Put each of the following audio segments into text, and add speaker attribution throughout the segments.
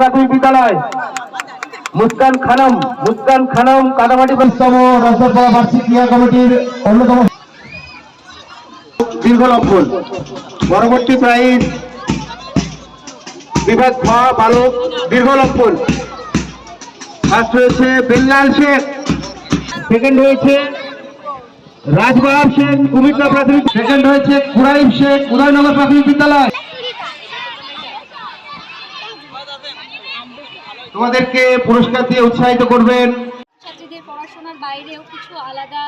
Speaker 1: প্রাথমিক বিদ্যালয়। মুস্কান খানম মুস্কান খানম কাদামাটি তম রাজসভা বার্ষিক ক্রিয়া কমিটির অন্যতম দীর্ঘলক্ষণ পরবর্তী প্রাইজ বিভাগ খ বালক দীর্ঘলক্ষণ ফার্স্ট হয়েছে বিল্লাল শেখ সেকেন্ড হয়েছে রাজবাহাব শেখ কুমিল্লা প্রাথমিক। সেকেন্ড হয়েছে কুরাইব শেখ উদয়নগর প্রাথমিক বিদ্যালয়। তোমাদেরকে পুরস্কার দিয়ে উৎসাহিত করবেন।
Speaker 2: ছাত্রীদের পড়াশোনার বাইরেও কিছু আলাদা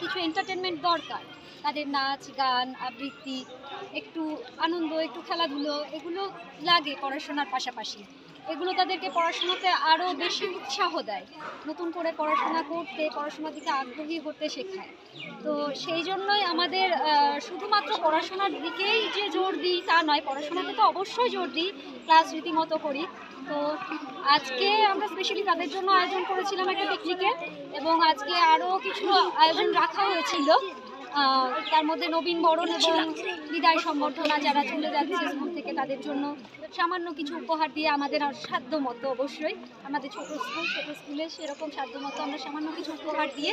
Speaker 2: কিছু এন্টারটেনমেন্ট দরকার। তাদের নাচ, গান, আবৃত্তি, একটু আনন্দ, একটু খেলাধুলো, এগুলো লাগে পড়াশোনার পাশাপাশি। এগুলো তাদেরকে পড়াশোনাতে আরও বেশি উৎসাহ দেয়। নতুন করে পড়াশোনা করতে, পড়াশোনার দিকে আগ্রহী হতে শেখায়। তো সেই জন্যই আমাদের শুধুমাত্র পড়াশোনার দিকেই যে জোর দিই তা নয়, পড়াশোনাতে তো অবশ্যই জোর দিই, ক্লাস রীতিমতো করি। তো আজকে আমরা স্পেশালি তাদের জন্য আয়োজন করেছিলাম একটা পিকনিকের এবং আজকে আরও কিছু আয়োজন রাখা হয়েছিল। তার মধ্যে নবীন বরণ এবং বিদায় সম্বর্ধনা যারা চলে যাচ্ছে স্কুল থেকে তাদের জন্য সামান্য কিছু উপহার দিয়ে আমাদের আর সাধ্য মতো অবশ্যই আমাদের ছোট স্কুল, ছোট স্কুলে সেরকম সাধ্য মতো আমরা সামান্য কিছু উপহার দিয়ে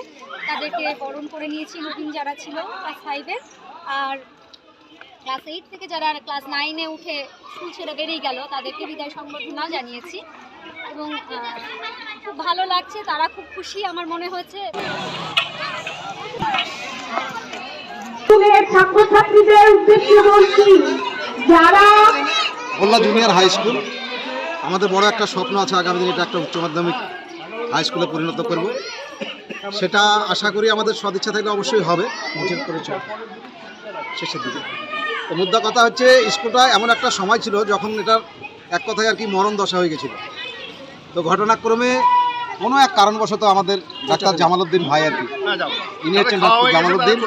Speaker 2: তাদেরকে বরণ করে নিয়েছি নতুন যারা ছিল ক্লাস ফাইভে আর ক্লাস এইট থেকে যারা ক্লাস নাইনে উঠে স্কুল ছেড়ে বেরিয়ে গেল, তাদেরকে বিদায় সম্বর্ধনা জানিয়েছি। এবং খুব ভালো লাগছে, তারা খুব খুশি, আমার মনে হয়েছে
Speaker 3: স্কুলের ছাত্রছাত্রীদের উদ্দেশ্যে বলছি, যারা
Speaker 4: জুনিয়র হাই স্কুল, আমাদের বড় একটা স্বপ্ন আছে আগামী দিনে এটা একটা উচ্চ মাধ্যমিক হাই স্কুলে পরিণত করব। সেটা আশা করি আমাদের সদিচ্ছা থাকলে অবশ্যই হবে, নিজের পরিচয়। শেষের দিকে। তো মুদ্রা কথা হচ্ছে, স্কুলটা এমন একটা সময় ছিল যখন এটার এক কথায় আর কি মরণ দশা হয়ে গেছিল। তো ঘটনাক্রমে কোনো এক কারণবশত আমাদের ডাক্তার জামালউদ্দিন ভাই আর কি, ইনি হচ্ছেন জামালউদ্দিন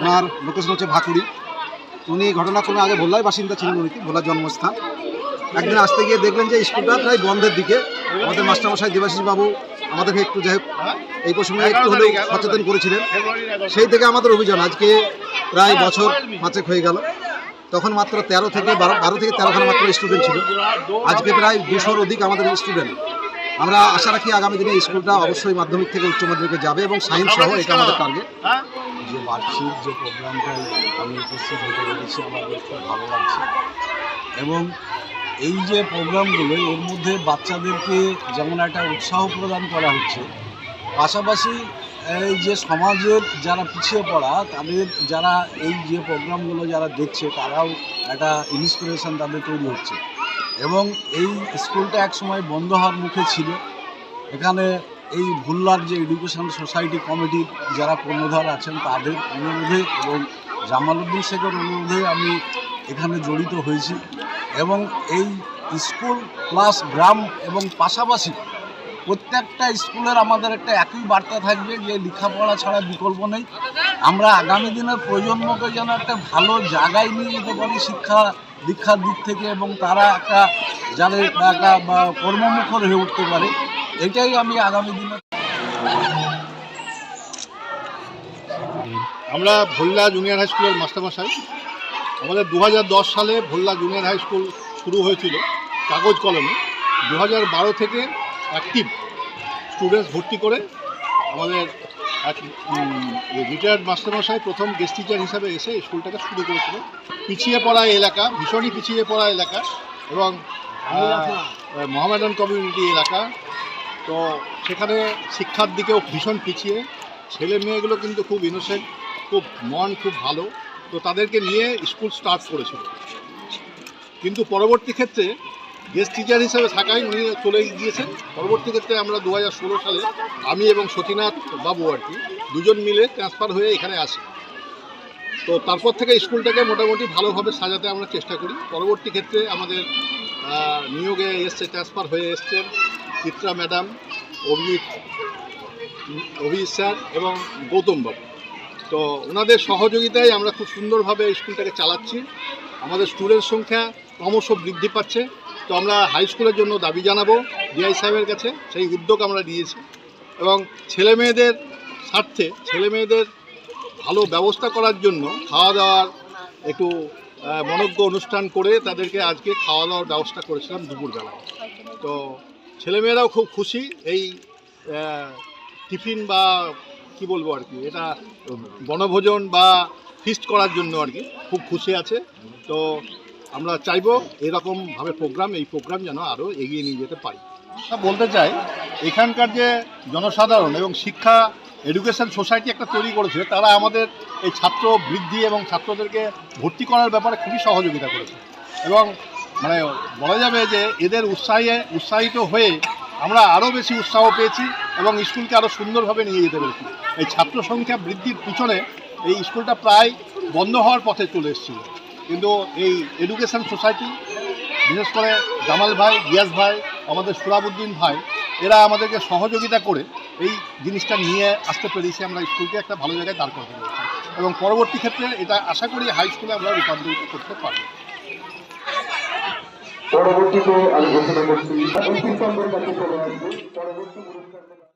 Speaker 4: ওনার লোকেশন হচ্ছে ভাকুড়ি উনি ঘটনাক্রমে আগে ভোলার বাসিন্দা ছিলেন উনি ভোলার জন্মস্থান। একদিন আসতে গিয়ে দেখলেন যে স্কুলটা প্রায় বন্ধের দিকে। আমাদের মাস্টারমশাই দেবাশিস বাবু আমাদেরকে একটু যাই এই প্রসঙ্গে একটু হলেও সচেতন করেছিলেন। সেই থেকে আমাদের অভিযান, আজকে প্রায় বছর পাঁচেক হয়ে গেল। তখন মাত্র তেরো থেকে বারো বারো থেকে তেরোখানা মাত্র স্টুডেন্ট ছিল। আজকে প্রায় দুশোর অধিক আমাদের স্টুডেন্ট আমরা আশা রাখি আগামী দিনে স্কুলটা অবশ্যই মাধ্যমিক থেকে উচ্চ মাধ্যমিকে যাবে এবং সায়েন্স সহ এটা আমাদের টার্গেট
Speaker 5: যে বার্ষিক যে প্রোগ্রামটায় আমি উপস্থিত হতে পেরেছি, আমার বেশ খুব ভালো লাগছে। এবং এই যে প্রোগ্রামগুলো, এর মধ্যে বাচ্চাদেরকে যেমন একটা উৎসাহ প্রদান করা হচ্ছে, পাশাপাশি এই যে সমাজের যারা পিছিয়ে পড়া, তাদের যারা এই যে প্রোগ্রামগুলো যারা দেখছে, তারাও একটা ইন্সপিরেশন তাদের তৈরি হচ্ছে। এবং এই স্কুলটা একসময় বন্ধ হওয়ার মুখে ছিল। এখানে এই ভুল্লার যে এডুকেশন সোসাইটি কমিটির যারা কর্ণধার আছেন তাদের অনুরোধে এবং জামালউদ্দিন শেখের অনুরোধে আমি এখানে জড়িত হয়েছি এবং এই স্কুল প্লাস গ্রাম এবং পাশাপাশি প্রত্যেকটা স্কুলের আমাদের একটা একই বার্তা থাকবে যে লেখাপড়া ছাড়া বিকল্প নেই। আমরা আগামী দিনের প্রজন্মকে যেন একটা ভালো জায়গায় নিয়ে যেতে পারি শিক্ষা দীক্ষার দিক থেকে এবং তারা একটা যাদের একটা কর্মমুখর হয়ে উঠতে পারে। এটাই আমি আগামী দিনে
Speaker 6: আমরা ভোল্লা জুনিয়র হাই স্কুলের মাস্টারমশাই। আমাদের দু হাজার দশ সালে ভোল্লা জুনিয়র হাই স্কুল শুরু হয়েছিল কাগজ কলমে। দু বারো থেকে অ্যাক্টিভ স্টুডেন্টস ভর্তি করে আমাদের এক রিটায়ার্ড মাস্টারমশাই প্রথম গেস্ট টিচার হিসাবে এসে এই স্কুলটাকে শুরু করেছিল পিছিয়ে পড়া এলাকা ভীষণই পিছিয়ে পড়া এলাকা এবং মহামেডান কমিউনিটি এলাকা। তো সেখানে শিক্ষার দিকেও ভীষণ পিছিয়ে। ছেলে মেয়েগুলো কিন্তু খুব ইনোসেন্ট খুব মন খুব ভালো, তো তাদেরকে নিয়ে স্কুল স্টার্ট করেছিল। কিন্তু পরবর্তী ক্ষেত্রে গেস্ট টিচার হিসেবে থাকায় উনি চলে গিয়েছেন। পরবর্তী ক্ষেত্রে আমরা দু হাজার ষোলো সালে আমি এবং সতীনাথ বাবু আর কি দুজন মিলে ট্রান্সফার হয়ে এখানে আসি। তো তারপর থেকে স্কুলটাকে মোটামুটি ভালোভাবে সাজাতে আমরা চেষ্টা করি। পরবর্তী ক্ষেত্রে আমাদের নিয়োগে এসছে ট্রান্সফার হয়ে এসছেন চিত্রা ম্যাডাম, অভিজিৎ অভিজিৎ স্যার এবং গৌতম বাবু। তো ওনাদের সহযোগিতায় আমরা খুব সুন্দরভাবে স্কুলটাকে চালাচ্ছি। আমাদের স্টুডেন্ট সংখ্যা ক্রমশ বৃদ্ধি পাচ্ছে। তো আমরা হাই স্কুলের জন্য দাবি জানাব ডিআই সাহেবের কাছে, সেই উদ্যোগ আমরা নিয়েছি। এবং ছেলে মেয়েদের স্বার্থে, ছেলে মেয়েদের ভালো ব্যবস্থা করার জন্য খাওয়া দাওয়ার একটু মনজ্ঞ অনুষ্ঠান করে তাদেরকে আজকে খাওয়া দাওয়ার ব্যবস্থা করেছিলাম দুপুরবেলায় তো ছেলেমেয়েরাও খুব খুশি এই টিফিন বা কি বলব আর কি, এটা বনভোজন বা ফিস্ট করার জন্য আর কি, খুব খুশি আছে। তো আমরা চাইব এরকমভাবে প্রোগ্রাম এই প্রোগ্রাম যেন আরও এগিয়ে নিয়ে যেতে পারি। বলতে চাই, এখানকার যে জনসাধারণ এবং শিক্ষা এডুকেশন সোসাইটি একটা তৈরি করেছে, তারা আমাদের এই ছাত্র বৃদ্ধি এবং ছাত্রদেরকে ভর্তি করার ব্যাপারে খুবই সহযোগিতা করেছে। এবং মানে বলা যাবে যে এদের উৎসাহে উৎসাহিত হয়ে আমরা আরও বেশি উৎসাহ পেয়েছি এবং স্কুলকে আরও সুন্দরভাবে নিয়ে যেতে পেরেছি। এই ছাত্র সংখ্যা বৃদ্ধির পিছনে এই স্কুলটা প্রায় বন্ধ হওয়ার পথে চলে এসেছিল। কিন্তু এই এডুকেশন সোসাইটি, বিশেষ করে জামাল ভাই, গিয়াস ভাই, আমাদের সুরাবুদ্দিন ভাই, এরা আমাদেরকে সহযোগিতা করে এই জিনিসটা নিয়ে আসতে পেরেছি আমরা স্কুলকে একটা ভালো জায়গায় দাঁড় করাতে পেরেছি। এবং পরবর্তী ক্ষেত্রে এটা আশা করি হাই স্কুলে আমরা রূপান্তরিত করতে পারব।
Speaker 1: পরবর্তীতে আমি ঘোষণা করছি পরবর্তী